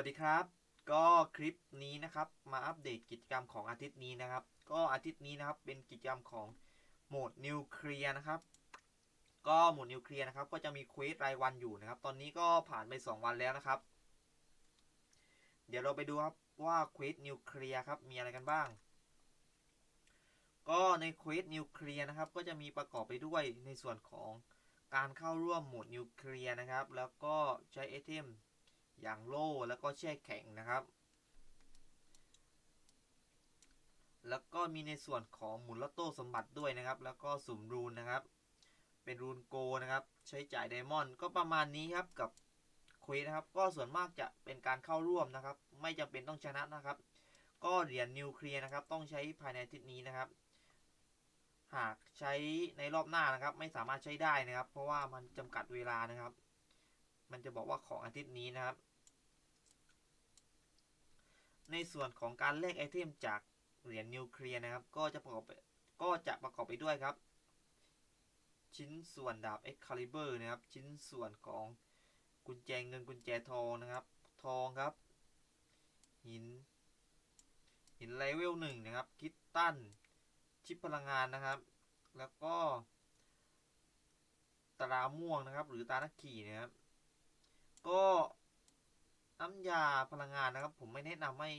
วัสดีครับ ก็คลิปนี้นะครับมาอัปเดตกิจกรรมของอาทิตย์นี้นะครับ ก็อาทิตย์นี้นะครับเป็นกิจกรรมของโหมดนิวเคลียร์นะครับ ก็โหมดนิวเคลียร์นะครับ ก็จะมีเควสรายวันอยู่นะครับ ตอนนี้ก็ผ่านไป 2 วันแล้วนะครับ เดี๋ยวเราไปดูครับว่าเควสนิวเคลียร์ครับมีอะไรกันบ้าง ก็ในเควสนิวเคลียร์นะครับ ก็จะมีประกอบไปด้วยในส่วนของการเข้าร่วมโหมดนิวเคลียร์นะครับ แล้วก็ใช้ไอเทม อย่างโล่แล้วก็แช่แข็งนะครับ แล้วก็มีในส่วนของหมุนลอตโต้สมบัติด้วยนะครับ แล้วก็สุ่มรูนนะครับ เป็นรูนโกนะครับ ใช้จ่ายไดมอนด์ก็ประมาณนี้ครับกับควสนะครับ ก็ส่วนมากจะเป็นการเข้าร่วมนะครับ ไม่จำเป็นต้องชนะนะครับ ก็เหรียญนิวเคลียร์นะครับ ต้องใช้ภายในอาทิตย์นี้นะครับ หากใช้ในรอบหน้านะครับ ไม่สามารถใช้ได้นะครับ เพราะว่ามันจำกัดเวลานะครับมันจะบอกว่าของอาทิตย์นี้นะครับ ในส่วนของการแลกไอเทมจากเหรียญนิวเคลียร์นะครับ ก็จะประกอบก็จะประกอบไปด้วยครับ ชิ้นส่วนดาบ Excalibur นะครับ ชิ้นส่วนของกุญแจเงินกุญแจทองนะครับ ทองครับ หิน หินเลเวลหนึ่งนะครับ คิตตันชิปพลังงานนะครับ แล้วก็ตราม่วงนะครับ หรือตานักขี่นะครับ ก็ น้ำยาพลังงานนะครับ ผมไม่แนะนำให้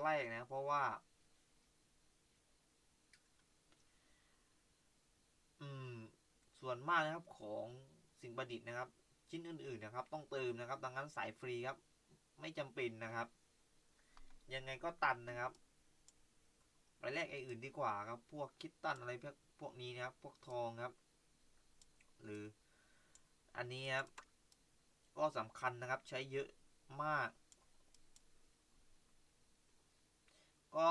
แลกนะ เพราะว่า อืม ส่วนมากนะครับของสิ่งประดิษฐ์นะครับ ชิ้นอื่น ๆ นะครับ ต้องเติมนะครับ ดังนั้นสายฟรีครับ ไม่จำเป็นนะครับ ยังไงก็ตันนะครับ ไปแลกไอ้อื่นดีกว่าครับ พวกคิตตันอะไรพวกพวกนี้นะครับ พวกทองครับ หรือ อันนี้ครับก็สำคัญนะครับ ใช้เยอะ มาก ก็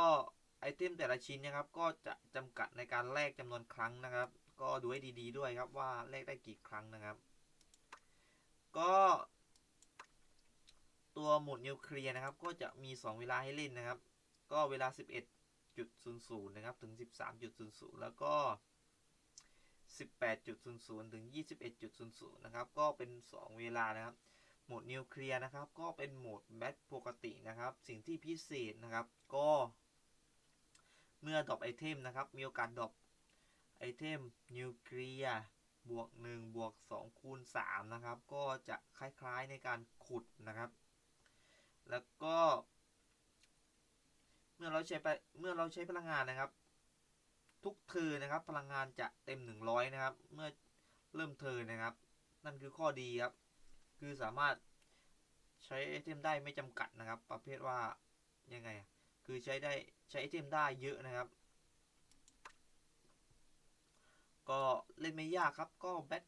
ไอเทมแต่ละชิ้นนะครับ ก็จะจำกัดในการแลกจำนวนครั้งนะครับ ก็ดูให้ดี ๆ ด้วยครับว่าแลกได้กี่ครั้งนะครับ ก็ตัวหมุดนิวเคลียร์นะครับ ก็จะมี 2 เวลาให้เล่นนะครับ ก็เวลา 11.00 นะครับ ถึง 13.00 แล้วก็ 18.00 ถึง 21.00 นะครับ ก็เป็น 2 เวลานะครับ โหมดนิวเคลียร์นะครับ ก็เป็นโหมดแบทปกตินะครับ สิ่งที่พิเศษนะครับ ก็ เมื่อดรอปไอเทมนะครับ มีโอกาสดรอปไอเทมนิวเคลียร์บวก1บวก2คูณ3นะครับ ก็จะคล้ายๆในการขุดนะครับ แล้วก็ เมื่อเราใช้ไปเมื่อเราใช้พลังงานนะครับ ทุกเทินะครับ พลังงานจะเต็ม 100 นะครับ เมื่อเริ่มเทินะครับ นั่นคือข้อดีครับ คือสามารถใช้ไอเทมได้ไม่จำกัดนะครับ ประเภทว่ายังไง คือใช้ได้ใช้ไอเทมได้เยอะนะครับ ก็เล่นไม่ยากครับ ก็แบท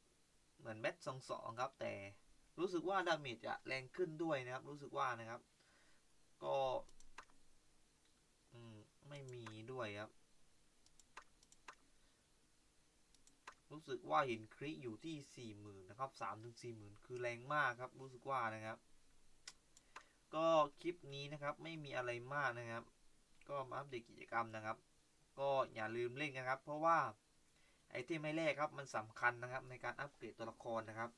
เหมือนแบทสองสองครับ แต่รู้สึกว่าดาเมจจะแรงขึ้นด้วยนะครับ รู้สึกว่านะครับ ก็ อืม ไม่มีด้วยครับ รู้สึกว่าเห็นคริอยู่ที่สี่หมื่นนะครับสามถึงสี่หมื่นคือแรงมากครับ รู้สึกว่านะครับ ก็คลิปนี้นะครับไม่มีอะไรมากนะครับ ก็มาอัปเดตกิจกรรมนะครับ ก็อย่าลืมเล่นนะครับ เพราะว่าไอเทมไม่แรกครับมันสำคัญนะครับในการอัปเกรดตัวละครนะครับ